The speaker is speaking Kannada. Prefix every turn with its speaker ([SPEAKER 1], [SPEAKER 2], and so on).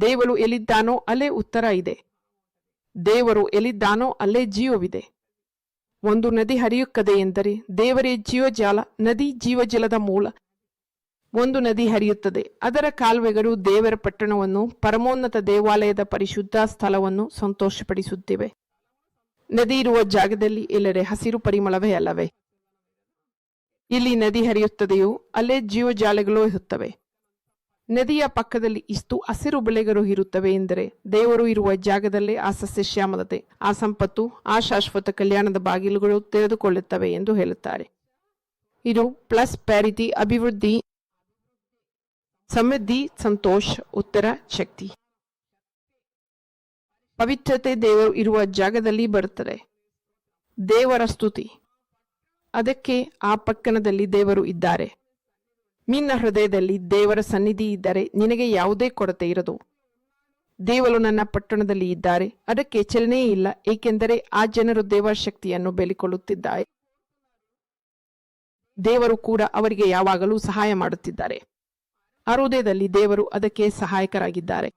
[SPEAKER 1] ದೇವರು ಎಲ್ಲಿದ್ದಾನೋ ಅಲ್ಲೇ ಉತ್ತರ ಇದೆ. ದೇವರು ಎಲ್ಲಿದ್ದಾನೋ ಅಲ್ಲೇ ಜೀವವಿದೆ. ಒಂದು ನದಿ ಹರಿಯುತ್ತದೆ ಎಂದರೆ ದೇವರೇ ಜೀವಜಾಲ, ನದಿ ಜೀವಜಲದ ಮೂಲ. ಒಂದು ನದಿ ಹರಿಯುತ್ತದೆ. ಅದರ ಕಾಲುವೆಗಳು ದೇವರ ಪಟ್ಟಣವನ್ನು, ಪರಮೋನ್ನತ ದೇವಾಲಯದ ಪರಿಶುದ್ಧ ಸ್ಥಳವನ್ನು ಸಂತೋಷಪಡಿಸುತ್ತಿವೆ. ನದಿ ಇರುವ ಜಾಗದಲ್ಲಿ ಎಲ್ಲರೆ ಹಸಿರು ಪರಿಮಳವೇ ಅಲ್ಲವೇ? ಇಲ್ಲಿ ನದಿ ಹರಿಯುತ್ತದೆಯೋ, ಅಲ್ಲೇ ಜೀವಜಾಲಗಳು ಇರುತ್ತವೆ. ನದಿಯ ಪಕ್ಕದಲ್ಲಿ ಇಷ್ಟು ಹಸಿರು ಬೆಳೆಗಳು ಇರುತ್ತವೆ ಎಂದರೆ ದೇವರು ಇರುವ ಜಾಗದಲ್ಲೇ ಆ ಸಸ್ಯಶ್ಯಾಮಲತೆ ಆ ಸಂಪತ್ತು, ಆ ಶಾಶ್ವತ ಕಲ್ಯಾಣದ ಬಾಗಿಲುಗಳು ತೆರೆದುಕೊಳ್ಳುತ್ತವೆ ಎಂದು ಹೇಳುತ್ತಾರೆ. ಇದು ಪ್ಲಸ್ ಪ್ಯಾರಿತಿ ಅಭಿವೃದ್ಧಿ, ಸಮೃದ್ಧಿ, ಸಂತೋಷ, ಉತ್ತರ, ಶಕ್ತಿ. ಪವಿತ್ರತೆ ದೇವರು ಇರುವ ಜಾಗದಲ್ಲಿ ಬರುತ್ತದೆ. ದೇವರ ಸ್ತುತಿ. ಅದಕ್ಕೆ ಆ ಪಕ್ಕನದಲ್ಲಿ ದೇವರು ಇದ್ದಾರೆ. ನಿನ್ನ ಹೃದಯದಲ್ಲಿ ದೇವರ ಸನ್ನಿಧಿ ಇದ್ದರೆ ನಿನಗೆ ಯಾವುದೇ ಕೊರತೆ ಇರದು. ದೇವರು ನನ್ನ ಪಟ್ಟಣದಲ್ಲಿ ಇದ್ದಾರೆ. ಅದಕ್ಕೆ ಚಲನೆಯೇ ಇಲ್ಲ, ಏಕೆಂದರೆ ಆ ಜನರು ದೇವರ ಶಕ್ತಿಯನ್ನು ಬೇಲಿಕೊಳ್ಳುತ್ತಿದ್ದಾರೆ. ದೇವರು ಕೂಡ ಅವರಿಗೆ ಯಾವಾಗಲೂ ಸಹಾಯ ಮಾಡುತ್ತಿದ್ದಾರೆ. ಆ ಹೃದಯದಲ್ಲಿ ದೇವರು ಅದಕ್ಕೆ ಸಹಾಯಕರಾಗಿದ್ದಾರೆ.